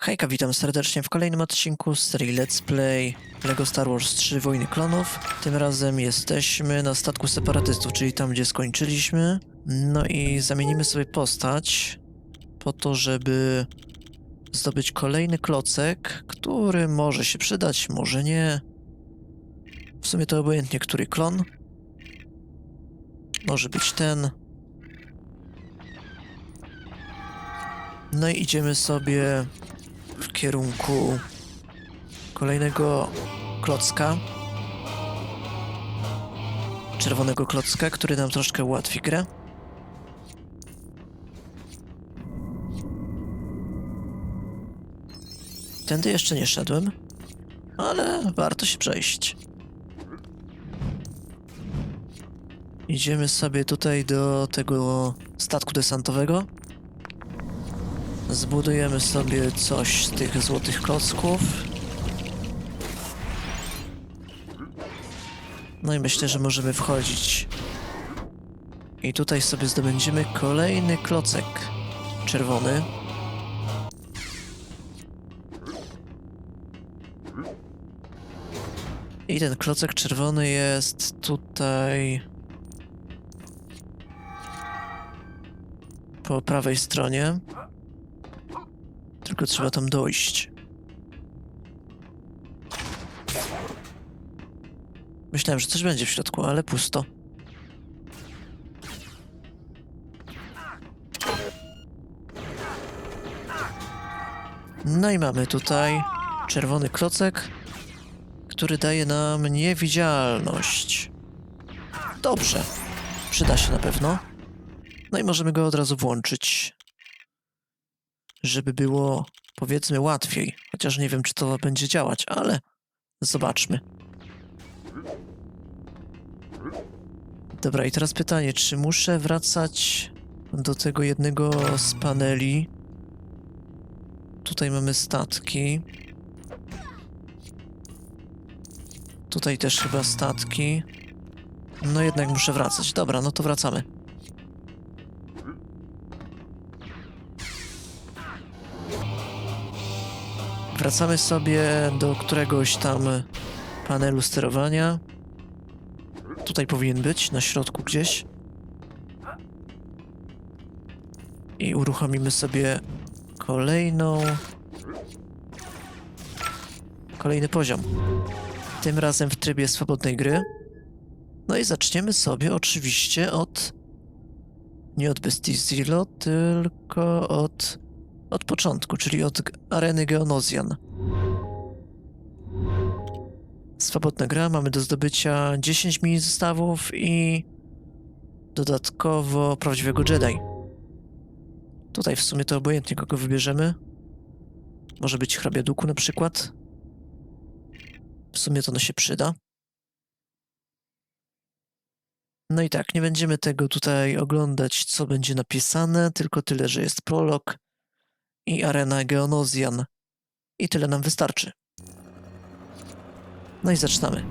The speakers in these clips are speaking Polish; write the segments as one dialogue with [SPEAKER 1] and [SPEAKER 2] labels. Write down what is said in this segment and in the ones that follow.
[SPEAKER 1] Hejka, witam serdecznie w kolejnym odcinku serii Let's Play LEGO Star Wars 3 Wojny Klonów. Tym razem jesteśmy na statku separatystów, czyli tam, gdzie skończyliśmy. No i zamienimy sobie postać po to, żeby zdobyć kolejny klocek, który może się przydać, może nie. W sumie to obojętnie, który klon. Może być ten. No i idziemy sobie kierunku kolejnego klocka. Czerwonego klocka, który nam troszkę ułatwi grę. Tędy jeszcze nie szedłem, ale warto się przejść. Idziemy sobie tutaj do tego statku desantowego. Zbudujemy sobie coś z tych złotych klocków. No i myślę, że możemy wchodzić. I tutaj sobie zdobędziemy kolejny klocek czerwony. I ten klocek czerwony jest tutaj po prawej stronie. Tylko trzeba tam dojść. Myślałem, że coś będzie w środku, ale pusto. No i mamy tutaj czerwony klocek, który daje nam niewidzialność. Dobrze. Przyda się na pewno. No i możemy go od razu włączyć żeby było powiedzmy łatwiej. Chociaż nie wiem, czy to będzie działać, ale zobaczmy. Dobra, i teraz pytanie, czy muszę wracać do tego jednego z paneli? Tutaj mamy statki. Tutaj też chyba statki. No jednak muszę wracać. Dobra, no to wracamy. Wracamy sobie do któregoś tam panelu sterowania. Tutaj powinien być, na środku gdzieś. I uruchomimy sobie kolejną. Kolejny poziom. Tym razem w trybie swobodnej gry. No i zaczniemy sobie oczywiście od. Nie od Bestizilo, tylko od od początku, czyli od areny Geonozjan. Swobodna gra, mamy do zdobycia 10 mini zestawów i dodatkowo prawdziwego Jedi. Tutaj w sumie to obojętnie kogo wybierzemy. Może być hrabia Duku na przykład. W sumie to no się przyda. No i tak, nie będziemy tego tutaj oglądać, co będzie napisane, tylko tyle, że jest prolog i arena Geonozjan. I tyle nam wystarczy. No i zaczynamy.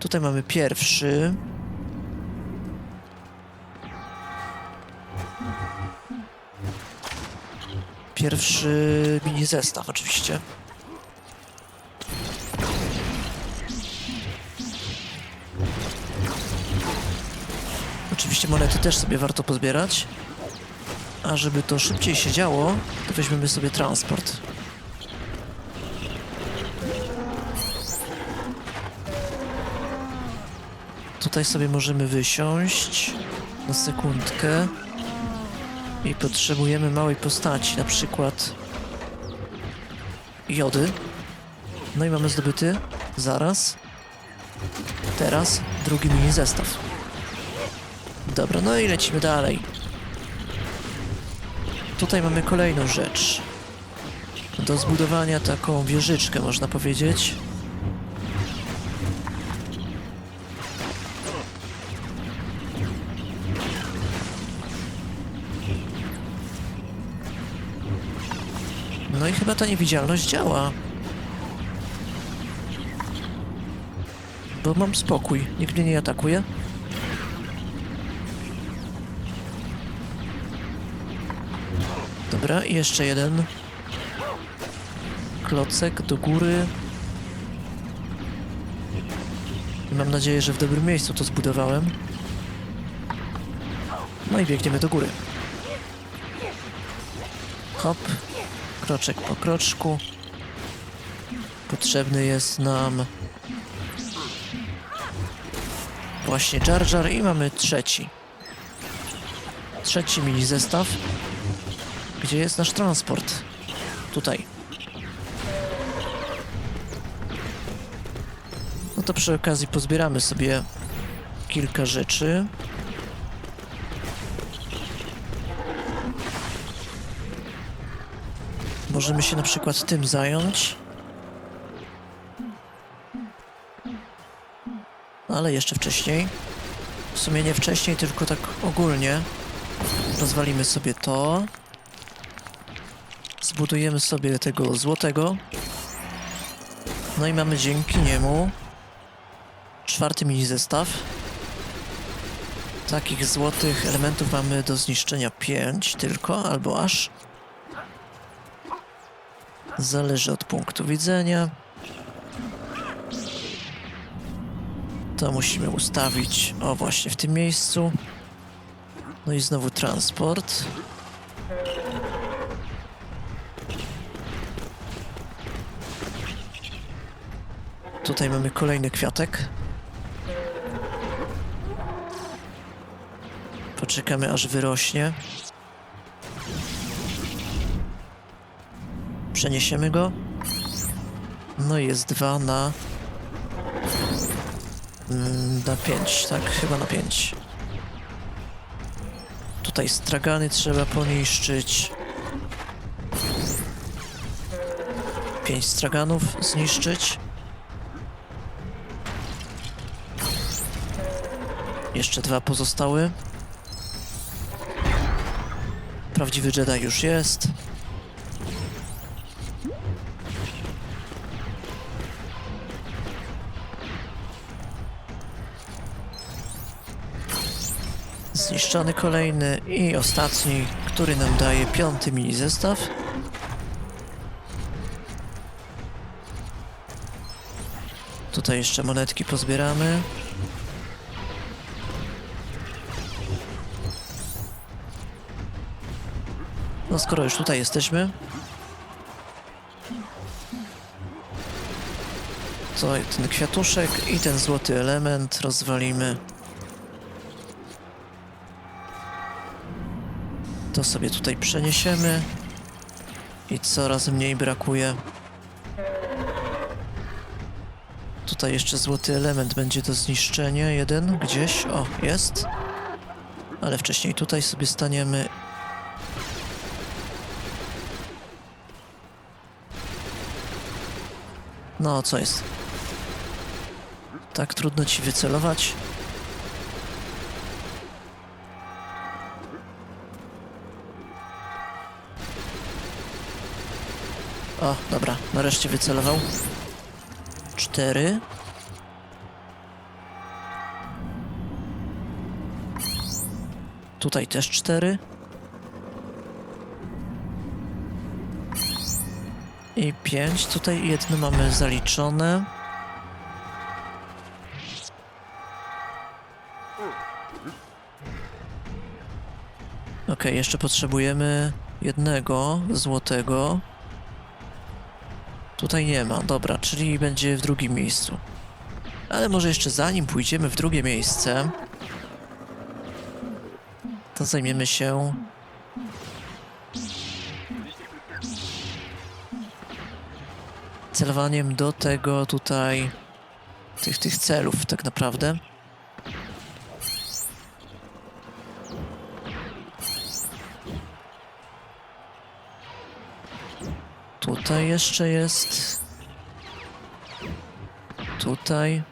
[SPEAKER 1] Tutaj mamy pierwszy. Pierwszy mini zestaw oczywiście. Oczywiście monety też sobie warto pozbierać. A żeby to szybciej się działo, to weźmiemy sobie transport. Tutaj sobie możemy wysiąść na sekundkę i potrzebujemy małej postaci, na przykład jody. No i mamy zdobyty zaraz, teraz drugi mini zestaw. Dobra, no i lecimy dalej. Tutaj mamy kolejną rzecz. Do zbudowania taką wieżyczkę, można powiedzieć. No i chyba ta niewidzialność działa. Bo mam spokój, nikt mnie nie atakuje. Dobra, i jeszcze jeden. klocek do góry. I mam nadzieję, że w dobrym miejscu to zbudowałem. No i biegniemy do góry. Hop. Kroczek po kroczku. Potrzebny jest nam właśnie Jar Jar i mamy trzeci. Trzeci mini zestaw. Gdzie jest nasz transport? Tutaj. No to przy okazji pozbieramy sobie kilka rzeczy. Możemy się na przykład tym zająć. Ale jeszcze wcześniej. W sumie nie wcześniej, tylko tak ogólnie. Rozwalimy sobie to. Zbudujemy sobie tego złotego. No i mamy dzięki niemu czwarty mini zestaw. Takich złotych elementów mamy do zniszczenia 5 tylko, albo aż. Zależy od punktu widzenia. To musimy ustawić, o właśnie w tym miejscu. No i znowu transport. Tutaj mamy kolejny kwiatek. Poczekamy aż wyrośnie. Przeniesiemy go. No i jest dwa na... mm, Na pięć, tak? Chyba na pięć. Tutaj stragany trzeba poniszczyć. Pięć straganów zniszczyć. Jeszcze dwa pozostały. Prawdziwy Jedi już jest. Zniszczony kolejny i ostatni, który nam daje piąty mini zestaw. Tutaj jeszcze monetki pozbieramy. No skoro już tutaj jesteśmy, to ten kwiatuszek i ten złoty element rozwalimy. To sobie tutaj przeniesiemy. I coraz mniej brakuje. Tutaj jeszcze złoty element będzie do zniszczenia. Jeden gdzieś. O, jest. Ale wcześniej tutaj sobie staniemy. No, co jest? Tak trudno ci wycelować. O, dobra, nareszcie wycelował. Cztery. Tutaj też cztery. I pięć. Tutaj jedno mamy zaliczone. Ok, jeszcze potrzebujemy jednego złotego. Tutaj nie ma, dobra, czyli będzie w drugim miejscu. Ale może jeszcze zanim pójdziemy w drugie miejsce, to zajmiemy się celowaniem do tego tutaj tych, tych celów tak naprawdę. Tutaj jeszcze jest. Tutaj.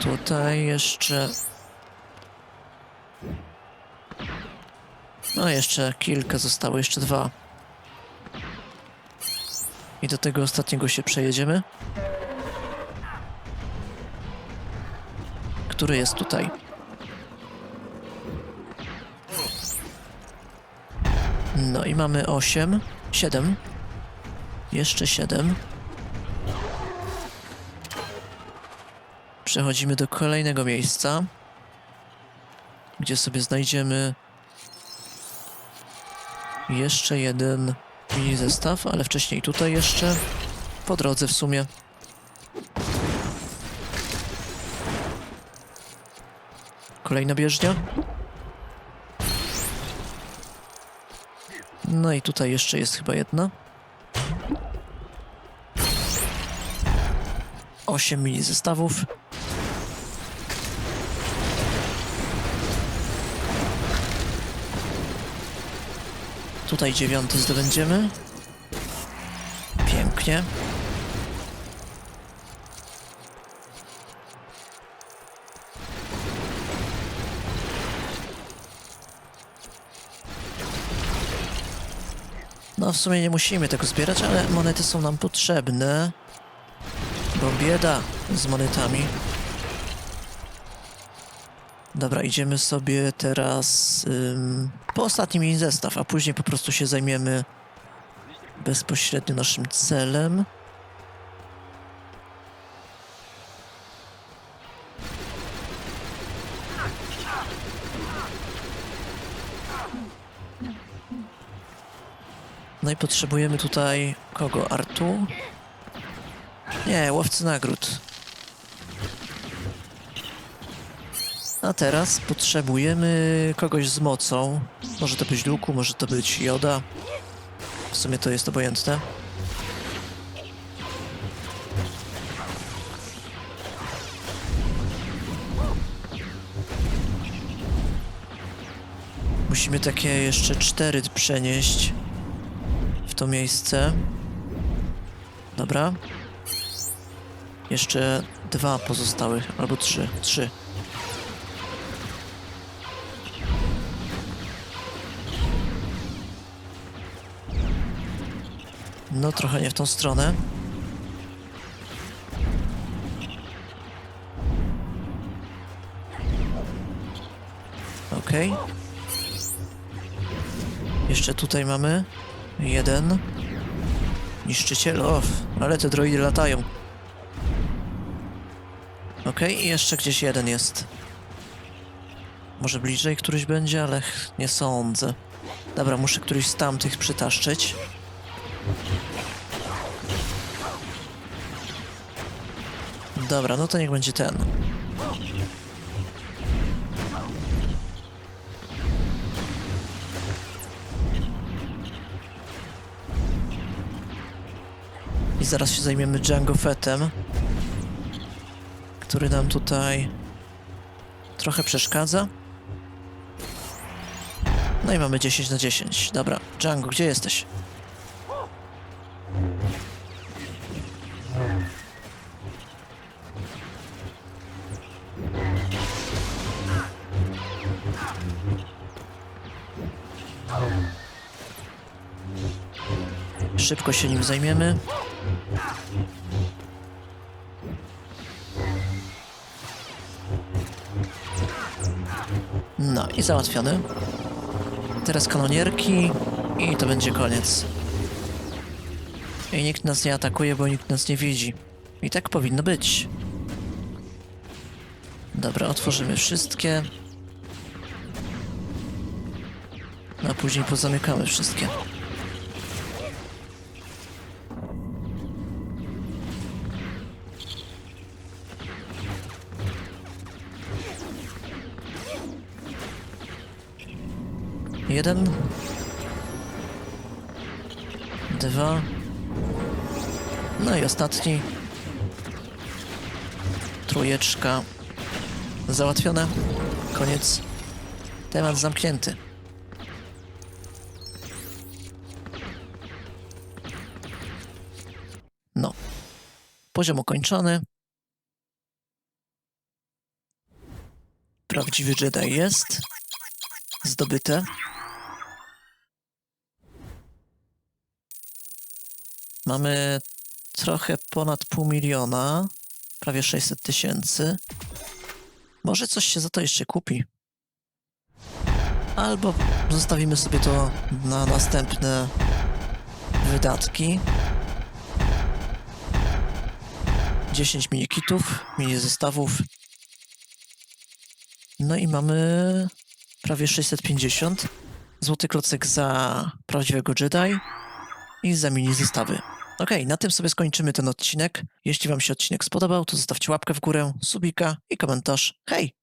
[SPEAKER 1] Tutaj jeszcze. No, jeszcze kilka zostało, jeszcze dwa. I do tego ostatniego się przejedziemy. Który jest tutaj? No i mamy 8, 7. Jeszcze 7. Przechodzimy do kolejnego miejsca, gdzie sobie znajdziemy jeszcze jeden mini zestaw, ale wcześniej tutaj jeszcze, po drodze w sumie. Kolejna bieżnia. No i tutaj jeszcze jest chyba jedna. Osiem mini zestawów. Tutaj dziewiąty zdobędziemy. Pięknie. No w sumie nie musimy tego zbierać, ale monety są nam potrzebne. Bo bieda z monetami. Dobra, idziemy sobie teraz ym, po ostatni mini zestaw, a później po prostu się zajmiemy bezpośrednio naszym celem. No i potrzebujemy tutaj kogo? Artu? Nie, łowcy nagród. A teraz potrzebujemy kogoś z mocą. Może to być Luku, może to być Joda. W sumie to jest obojętne. Musimy takie jeszcze cztery przenieść w to miejsce. Dobra. Jeszcze dwa pozostałych, albo trzy. Trzy. No, trochę nie w tą stronę. Okej. Jeszcze tutaj mamy jeden. Niszczyciel, of, ale te droidy latają. Okej, i jeszcze gdzieś jeden jest. Może bliżej któryś będzie, ale nie sądzę. Dobra, muszę któryś z tamtych przytaszczyć. Dobra, no to niech będzie ten. I zaraz się zajmiemy Django Fettem, który nam tutaj trochę przeszkadza. No i mamy 10 na 10. Dobra, Django, gdzie jesteś? Szybko się nim zajmiemy. No i załatwiony. Teraz kanonierki i to będzie koniec. I nikt nas nie atakuje, bo nikt nas nie widzi. I tak powinno być. Dobra, otworzymy wszystkie. A później pozamykamy wszystkie. Jeden. Dwa. No i ostatni. Trójeczka. Załatwione. Koniec. Temat zamknięty. No. Poziom ukończony. Prawdziwy Jedi jest. Zdobyte. Mamy trochę ponad pół miliona, prawie 600 tysięcy. Może coś się za to jeszcze kupi. albo zostawimy sobie to na następne wydatki. 10 mini kitów, mini zestawów. No i mamy prawie 650. Złoty klocek za prawdziwego Jedi i za mini zestawy. Okej, na tym sobie skończymy ten odcinek. Jeśli Wam się odcinek spodobał, to zostawcie łapkę w górę, subika i komentarz. Hej!